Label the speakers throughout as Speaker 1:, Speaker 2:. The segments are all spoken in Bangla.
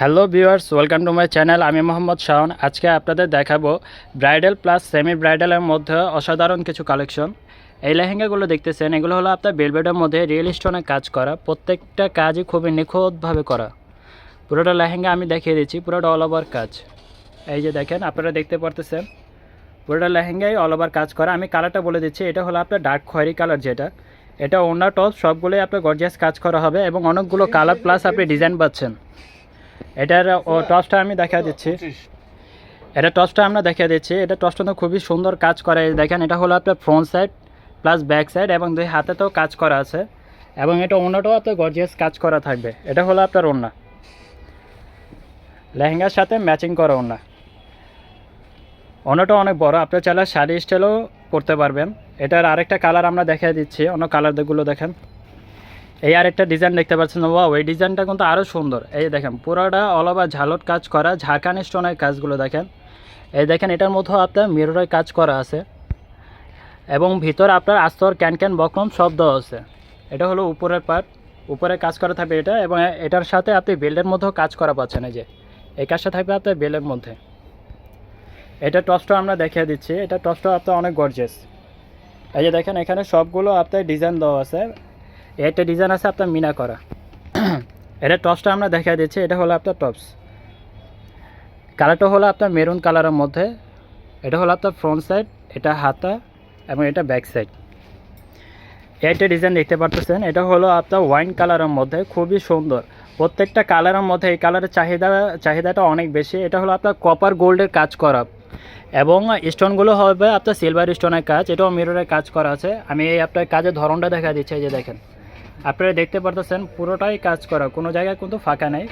Speaker 1: Hello viewers, welcome to my channel, আমি মোহাম্মদ শাওন। আজকে আপনাদের দেখাবো ব্রাইডাল প্লাস সেমি ব্রাইডালের মধ্যে অসাধারণ কিছু কালেকশন। এই লেহেঙ্গাগুলো দেখতেছেন, এগুলো হলো আপনার বেলবেডের মধ্যে রিয়েল স্টোনে কাজ করা, প্রত্যেকটা কাজই খুবই নিখুঁতভাবে করা। পুরোটা লেহেঙ্গা আমি দেখিয়ে দিচ্ছি, পুরোটা অল ওভার কাজ। এই যে দেখেন, আপনারা দেখতে পারতেছেন, পুরোটা লেহেঙ্গাই অল ওভার কাজ করা। আমি কালারটা বলে দিচ্ছি, এটা হলো আপনার ডার্ক খয়েরি কালার যেটা। এটা অন্য টপ সবগুলোই আপনার গর্জিয়াস কাজ করা হবে এবং অনেকগুলো কালার প্লাস আপনি ডিজাইন পাচ্ছেন। এটার টসটা আমি দেখা দিচ্ছি। এটা টসটা আমরা দেখা দিচ্ছি। এটা টসটা তো খুবই সুন্দর কাজ করা। দেখেন, এটা হলো আপনার front side plus back side এবং দুই হাতেতেও কাজ করা আছে। এবং এটা অন্যটাও আপনার গর্জিয়াস কাজ করা থাকবে। এটা হলো আপনার ওড়না। লেহেঙ্গার সাথে ম্যাচিং করা ওড়না। অন্যটা অনেক বড়। আপনার চাইলে শাড়ি স্টাইলও পরতে পারবেন। এটার আরেকটা কালার আমরা দেখা দিচ্ছি। অন্য কালারগুলো দেখেন। এই আরেকটা ডিজাইন দেখতে পাচ্ছেন বা ওই ডিজাইনটা কিন্তু আরও সুন্দর। এই দেখেন, পুরোটা অল ওভার ঝালট কাজ করা ঝাঁকানি স্টোনের কাজগুলো দেখেন। এই দেখেন, এটার মধ্যেও আপনার মিররের কাজ করা আছে। এবং ভিতর আপনার আস্তর, ক্যান ক্যান, বকরম সব দেওয়া আছে। এটা হলো উপরের পার্ট উপরে কাজ করা থাকবে এটা, এবং এটার সাথে আপনি বেল্টের মধ্যেও কাজ করা পাচ্ছেন, এই যে। এই কাজটা থাকবে আপনার বেলের মধ্যে। এটা টসটা আমরা দেখিয়ে দিচ্ছি। এটা টসটা আপনার অনেক গর্জেস এই যে দেখেন, এখানে সবগুলো আপনার ডিজাইন দেওয়া আছে। একটা ডিজাইন আছে আপনার মিনা করা। এটা টপসটা আমরা দেখা দিচ্ছি, এটা হলো আপনার টপস কালারটা হলো আপনার মেরুন কালারের মধ্যে, এটা হলো আপনার ফ্রন্ট সাইড এটা হাতা এবং এটা ব্যাক সাইড একটা ডিজাইন দেখতে পারতেছেন, এটা হলো আপনার ওয়াইন কালারের মধ্যে, খুবই সুন্দর। প্রত্যেকটা কালারের মধ্যে এই কালারের চাহিদা, চাহিদাটা অনেক বেশি। এটা হলো আপনার কপার গোল্ডের কাজ করা। এবং স্টোনগুলো হবে আপনার সিলভার স্টোনের কাজ, এটাও মিররের কাজ করা আছে। আমি এই আপনার কাজের ধরনটা দেখা দিচ্ছি যে দেখেন। আপনারা দেখতে পারতেছেন, পুরোটাই কাজ করা, কোনো জায়গায় কিন্তু ফাঁকা নেই।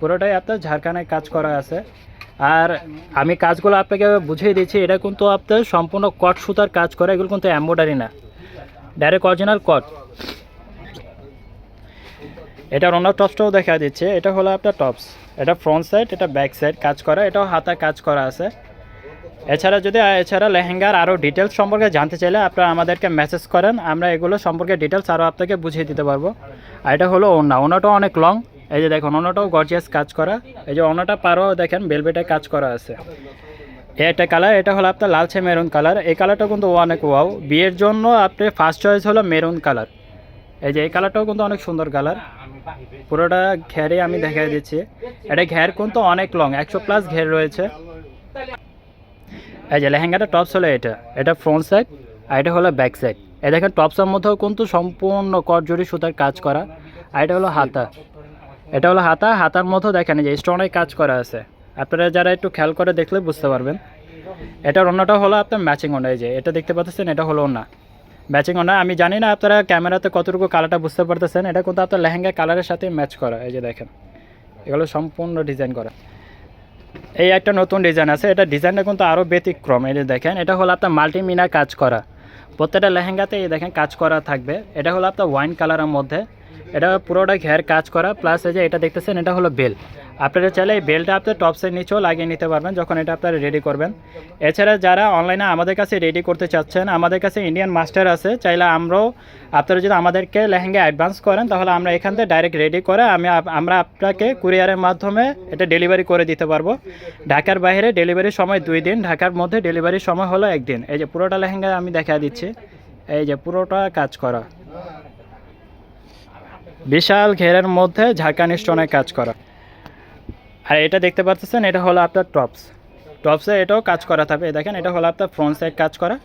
Speaker 1: পুরোটাই আপনার ঝাড়খানায় কাজ করা আছে। আর আমি কাজগুলো আপনাকে বুঝিয়ে দিচ্ছি, এটা কিন্তু আপনার সম্পূর্ণ কট সুতার কাজ করা, এগুলো কিন্তু এম্ব্রয়ডারি না। ডাইরেক্ট অরিজিনাল কট এটার অন্য টপসটাও দেখা দিচ্ছে, এটা হলো আপনার টপস এটা ফ্রন্ট সাইড এটা ব্যাক সাইড কাজ করা, এটাও হাতা কাজ করা আছে। এছাড়া যদি, এছাড়া লেহেঙ্গার আরও ডিটেলস সম্পর্কে জানতে চাইলে আপনারা আমাদেরকে মেসেজ করেন, আমরা এগুলো সম্পর্কে ডিটেলস আরও আপনাকে বুঝিয়ে দিতে পারব। আর এটা হলো ওনা ওনাটাও অনেক লং এই যে দেখুন ওনাটাও গর্জিয়াস কাজ করা। এই যে ওনাটা পারও দেখেন বেলবেটে কাজ করা আছে। একটা কালার এটা হলো আপনার লালচে মেরুন কালার এই কালারটা কিন্তু অনেক ওয়াও বিয়ের জন্য আপনি ফার্স্ট চয়েস হলো মেরুন কালার এই যে এই কালারটাও কিন্তু অনেক সুন্দর কালার পুরোটা ঘেরে আমি দেখাই দিচ্ছি। এটা ঘের কিন্তু অনেক লং একশো প্লাস ঘের রয়েছে। এই যে লেহেঙ্গাটা টপস হলো এটা। এটা ফ্রন্ট সাইড আর এটা হলো ব্যাক সাইড এই দেখেন টপসের মধ্যেও কিন্তু সম্পূর্ণ কটজরি সুতার কাজ করা। আর এটা হলো হাতা। এটা হলো হাতা। হাতার মধ্যেও দেখেন যে স্টোনের কাজ করা আছে। আপনারা যারা একটু খেয়াল করে দেখলে বুঝতে পারবেন। এটার অন্যটা হলো আপনার ম্যাচিং ওনা এই যে এটা দেখতে পাচ্ছেন, এটা হলো না ম্যাচিং ওনা আমি জানি না আপনারা ক্যামেরাতে কতটুকু কালারটা বুঝতে পারতেছেন। এটা কিন্তু আপনার লেহেঙ্গা কালারের সাথে ম্যাচ করা। এই যে দেখেন। এগুলো সম্পূর্ণ ডিজাইন করা। এই একটা নতুন ডিজাইন আছে। এটা ডিজাইনটা কিন্তু আরও ব্যতিক্রম। এই দেখেন, এটা হলো আপনার মাল্টিমিনা কাজ করা। প্রত্যেকটা লেহেঙ্গাতে এই দেখেন কাজ করা থাকবে। এটা হলো আপনার ওয়াইন কালারের মধ্যে। এটা পুরোটা ঘের কাজ করা। প্লাস এই যে এটা দেখতেছেন, এটা হলো বেল আপনারা চাইলে এই বেলটা আপনার টপসের নিচেও লাগিয়ে নিতে পারবেন যখন এটা আপনারা রেডি করবেন। এছাড়া যারা অনলাইনে আমাদের কাছে রেডি করতে চাচ্ছেন, আমাদের কাছে ইন্ডিয়ান মাস্টার আছে, চাইলে আমরাও আপনারা যদি আমাদেরকে লেহেঙ্গা অ্যাডভান্স করেন, তাহলে আমরা এখান থেকে ডাইরেক্ট রেডি করে আমি আমরা আপনাকে কুরিয়ারের মাধ্যমে এটা ডেলিভারি করে দিতে পারব। ঢাকার বাইরে ডেলিভারির সময় দুই দিন, ঢাকার মধ্যে ডেলিভারির সময় হলো একদিন। এই যে পুরোটা লেহেঙ্গা আমি দেখা দিচ্ছি। এই যে পুরোটা কাজ করা। বিশাল ঘেরের মধ্যে ঝাঁকানি স্টোনের কাজ করা। আর এটা দেখতে পাচ্ছেন এটা হলো আপনার টপস টপসে এটাও কাজ করা থাকবে। দেখেন, এটা হলো আপনার ফ্রন্ট সাইড কাজ করা,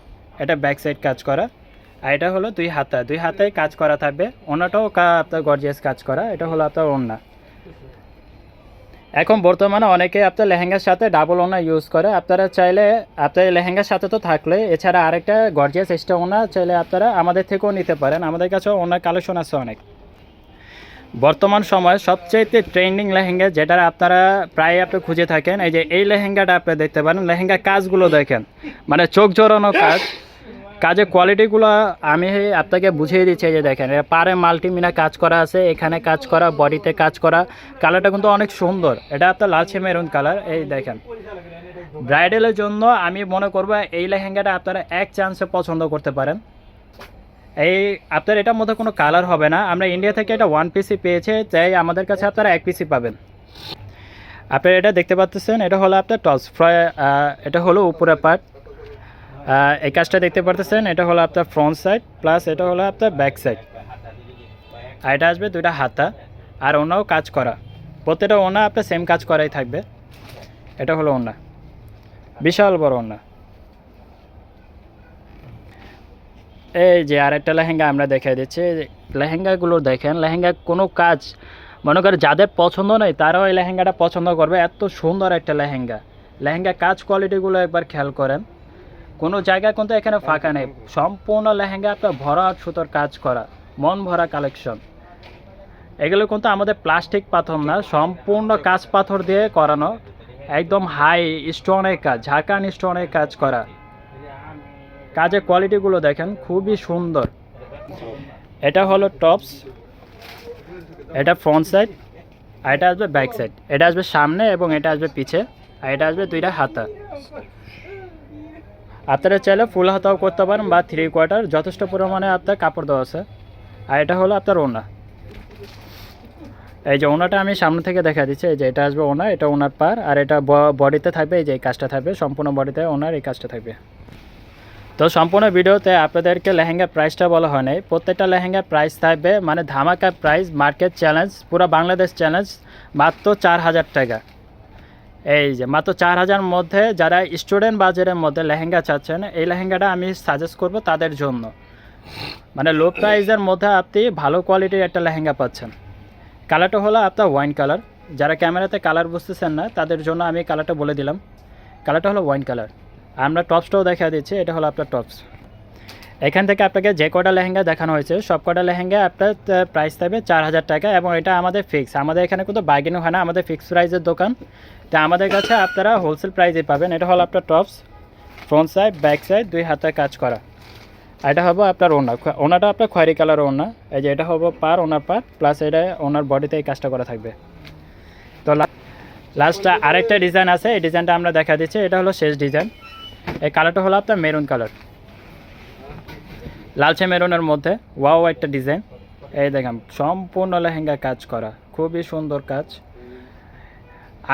Speaker 1: এটা ব্যাক সাইড কাজ করা, আর এটা হলো দুই হাতা। দুই হাতে কাজ করা থাকবে। ওনাটাও আপনার গর্জিয়াস কাজ করা, এটা হলো আপনার ওড়না। এখন বর্তমানে অনেকে আপনার লেহেঙ্গার সাথে ডাবল ওনা ইউজ করে। আপনারা চাইলে, আপনার লেহেঙ্গার সাথে তো থাকলে, এছাড়া আরেকটা গর্জিয়াস এক্সট্রা ওনা চাইলে আপনারা আমাদের থেকেও নিতে পারেন। আমাদের কাছেও ওনার কালেকশন আছে অনেক। বর্তমান সময়ে সবচেয়ে ট্রেন্ডিং লেহেঙ্গা যেটা আপনারা প্রায় আপনি খুঁজে থাকেন, এই যে এই লেহেঙ্গাটা আপনি দেখতে পারেন, লেহেঙ্গা কাজগুলো দেখেন। মানে চোখ জোরানো কাজ, কাজের কোয়ালিটিগুলো আমি আপনাকে বুঝিয়ে দিচ্ছি যে দেখেন পারে মাল্টিমিনা কাজ করা আছে, এখানে কাজ করা, বডিতে কাজ করা কালারটা কিন্তু অনেক সুন্দর। এটা আপনার লালচে মেরুন কালার এই দেখেন। ব্রাইডালের জন্য আমি মনে করব এই লেহেঙ্গাটা আপনারা এক চান্সে পছন্দ করতে পারেন। এই আপনার এটার মধ্যে কোনো কালার হবে না। আমরা ইন্ডিয়া থেকে এটা ওয়ান পিসি পেয়েছে, তাই আমাদের কাছে আপনারা এক পিসি পাবেন। আপনারা এটা দেখতে পাচ্ছেন, এটা হলো আপনার টস ফ্রয় এটা হলো উপরে পার্ট এই কাজটা দেখতে পারতেছেন এটা হলো আপনার ফ্রন্ট সাইড প্লাস এটা হলো আপনার ব্যাক সাইড আর এটা আসবে দুইটা হাতা, আর ওনাও কাজ করা। প্রত্যেকটা ওনা আপনার সেম কাজ করাই থাকবে। এটা হলো ওনা। বিশাল বড় ওনা। এই যে আরেকটা লেহেঙ্গা আমরা দেখাই দিচ্ছি। লেহেঙ্গাগুলো দেখেন, লেহেঙ্গা কোনো কাজ, মনে করে যাদের পছন্দ নেই, তারাও এই লেহেঙ্গাটা পছন্দ করবে। এত সুন্দর একটা লেহেঙ্গা। লেহেঙ্গা কাজ কোয়ালিটিগুলো একবার খেয়াল করেন। কোনো জায়গা কিন্তু এখানে ফাঁকা নেই। সম্পূর্ণ লেহেঙ্গা আপনার ভরা সুতোর কাজ করা, মন ভরা কালেকশন। এগুলো কিন্তু আমাদের প্লাস্টিক পাথর না, সম্পূর্ণ কাজ পাথর দিয়ে করানো, একদম হাই স্টোনের কাজ ঝাঁকান স্টোনের কাজ করা। কাজের কোয়ালিটিগুলো দেখেন, খুবই সুন্দর। এটা হলো টপস এটা ফ্রন্ট সাইড আর এটা আসবে ব্যাক সাইড এটা আসবে সামনে এবং এটা আসবে পিছে, আর এটা আসবে দুইটা হাতা। আপনারা চাইলে ফুল হাতাও করতে পারেন বা থ্রি কোয়ার্টার যথেষ্ট পরিমাণে আপনার কাপড় দেওয়া আছে। আর এটা হলো আপনার ওনা। এই যে ওনাটা আমি সামনে থেকে দেখা দিচ্ছি, এই যে এটা আসবে ওনা, এটা ওনার পার, আর এটা বডিতে থাকবে, এই যে এই কাজটা থাকবে, সম্পূর্ণ বডিতে ওনার এই কাজটা থাকবে। তো সম্পূর্ণ ভিডিওতে আপনাদেরকে লেহেঙ্গার প্রাইসটা বলা হয় নাই। প্রত্যেকটা লেহেঙ্গার প্রাইস থাকবে মানে ধামাকা প্রাইস মার্কেট চ্যালেঞ্জ পুরো বাংলাদেশ চ্যালেঞ্জ মাত্র চার হাজার টাকা। এই যে, মাত্র চার হাজার মধ্যে যারা স্টুডেন্ট বাজারের মধ্যে লেহেঙ্গা চাচ্ছেন, এই লেহেঙ্গাটা আমি সাজেস্ট করব তাদের জন্য। মানে লো প্রাইসের মধ্যে আপনি ভালো কোয়ালিটির একটা লেহেঙ্গা পাচ্ছেন। কালারটা হলো আপনার ওয়াইন কালার যারা ক্যামেরাতে কালার বুঝতেছেন না, তাদের জন্য আমি কালারটা বলে দিলাম। কালারটা হলো ওয়াইন কালার আমরা টপসটাও দেখা দিচ্ছি, এটা হলো আপনার টপস। এখান থেকে আপনাকে যে কটা লেহেঙ্গা দেখানো হয়েছে, সব কটা লেহেঙ্গা আপনার প্রাইস থাকবে চার হাজার টাকা এবং এটা আমাদের ফিক্স আমাদের এখানে কিন্তু বার্গেনও হয় না, আমাদের ফিক্স প্রাইসের দোকান। তো আমাদের কাছে আপনারা হোলসেল প্রাইসে পাবেন, এটা হলো আপনার tops. Front side back side দুই হাতে কাজ করা। এটা হবে আপনার ওনা ওনাটা আপনার খয়েরি কালার ওনা এই যে এটা হবে পার ওনার পার প্লাস এটা ওনার বডিতে এই কাজটা করা থাকবে। তো লাস্টটা আরেকটা ডিজাইন আছে, এই ডিজাইনটা আমরা দেখা দিচ্ছি, এটা হলো শেষ ডিজাইন এই কালারটা হলো আপনার মেরুন কালার। লালচে মেরুনের মধ্যে, ওয়াও একটা ডিজাইন। এই দেখেন, সম্পূর্ণ লেহেঙ্গা কাজ করা, খুবই সুন্দর কাজ।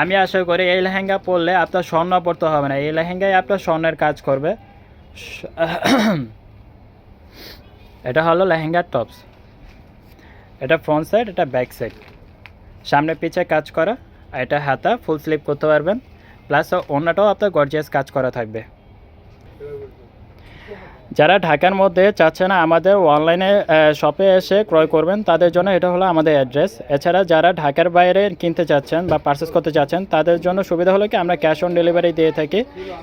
Speaker 1: আমি আশা করি এই লেহেঙ্গা পরলে আপনার স্বর্ণ পড়তে হবে না। এই লেহেঙ্গায় আপনার স্বর্ণের কাজ করবে। এটা হলো লেহেঙ্গার টপস। এটা ফ্রন্ট সাইড, এটা ব্যাক সাইড। সামনে পিছে কাজ করা, এটা হাতা, ফুল স্লিপ করতে পারবেন। প্লাস অন্যটাও আপনার গর্জিয়াস কাজ করা থাকবে। যারা ঢাকার মধ্যে চাচ্ছে না আমাদের অনলাইনে শপে এসে ক্রয় করবেন, তাদের জন্য এটা হলো আমাদের অ্যাড্রেস এছাড়া যারা ঢাকার বাইরে কিনতে চাচ্ছেন বা পারচেস করতে চাচ্ছেন, তাদের জন্য সুবিধা হলো কি, আমরা ক্যাশ অন ডেলিভারি দিয়ে থাকি।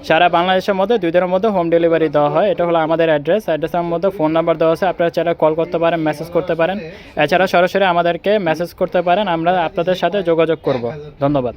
Speaker 1: সারা বাংলাদেশের মধ্যে দুই দিনের মধ্যে হোম ডেলিভারি দেওয়া হয়। এটা হলো আমাদের অ্যাড্রেস অ্যাড্রেসের মধ্যে ফোন নাম্বার দেওয়া আছে। আপনারা চাইলে কল করতে পারেন মেসেজ করতে পারেন। এছাড়া সরাসরি আমাদেরকে মেসেজ করতে পারেন। আমরা আপনাদের সাথে যোগাযোগ করব। ধন্যবাদ।